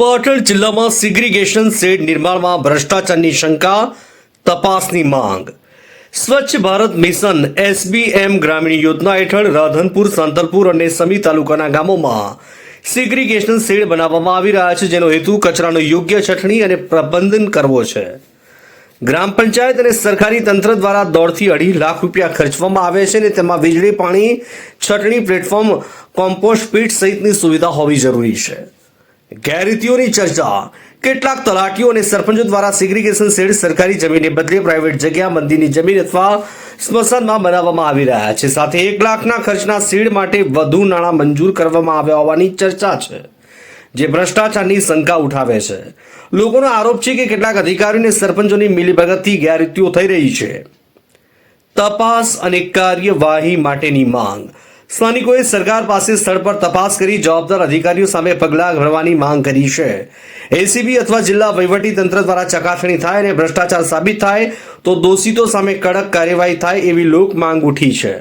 પાટણ જિલ્લામાં સિગ્રીગેશન શેડ નિર્માણમાં ભ્રષ્ટાચારની શંકા, તપાસની માંગ. સ્વચ્છ ભારત મિશન એસબીએમ ગ્રામીણ યોજના હેઠળ રાધનપુર, સાંતલપુર અને સમી તાલુકાના ગામોમાં સિગ્રીગેશન શેડ બનાવવામાં આવી રહ્યા છે, જેનો હેતુ કચરાનો યોગ્ય છટણી અને પ્રબંધન કરવો છે. ગ્રામ પંચાયત અને સરકારી તંત્ર દ્વારા દોઢથી અઢી લાખ રૂપિયા ખર્ચવામાં આવે છે અને તેમાં વીજળી, પાણી છટણી પ્લેટફોર્મ, કોમ્પોસ્ટ પીટ સહિતની સુવિધા હોવી જરૂરી છે. ગેરરીતિઓની ચર્ચા. કેટલાક તલાટીઓ અને સરપંચો દ્વારા સિગ્રીગેશન શેડ સરકારી જમીનને બદલે પ્રાઇવેટ જગ્યા, મંદિરની જમીન અથવા સ્મશાનમાં બનાવવામાં આવી રહ્યા છે. સાથે એક લાખના ખર્ચના શેડ માટે વધુ નાણાં મંજૂર કરવામાં આવ્યા હોવાની ચર્ચા છે, જે ભ્રષ્ટાચારની શંકા ઉઠાવે છે. લોકોનો આરોપ છે કે કેટલાક અધિકારીઓ અને સરપંચોની મિલીભગતથી ગેરરીતિઓ થઈ રહી છે. તપાસ અને કાર્યવાહી માટેની માંગ. સ્થાનિકોએ સરકાર પાસે સ્થળ પર તપાસ કરી જવાબદાર અધિકારીઓ સામે પગલાં ભરવાની માંગ કરી છે. એસીબી અથવા જિલ્લા વહીવટી તંત્ર દ્વારા ચકાસણી થાય અને ભ્રષ્ટાચાર સાબિત થાય તો દોષિતો સામે કડક કાર્યવાહી થાય એવી લોક માંગ ઉઠી છે.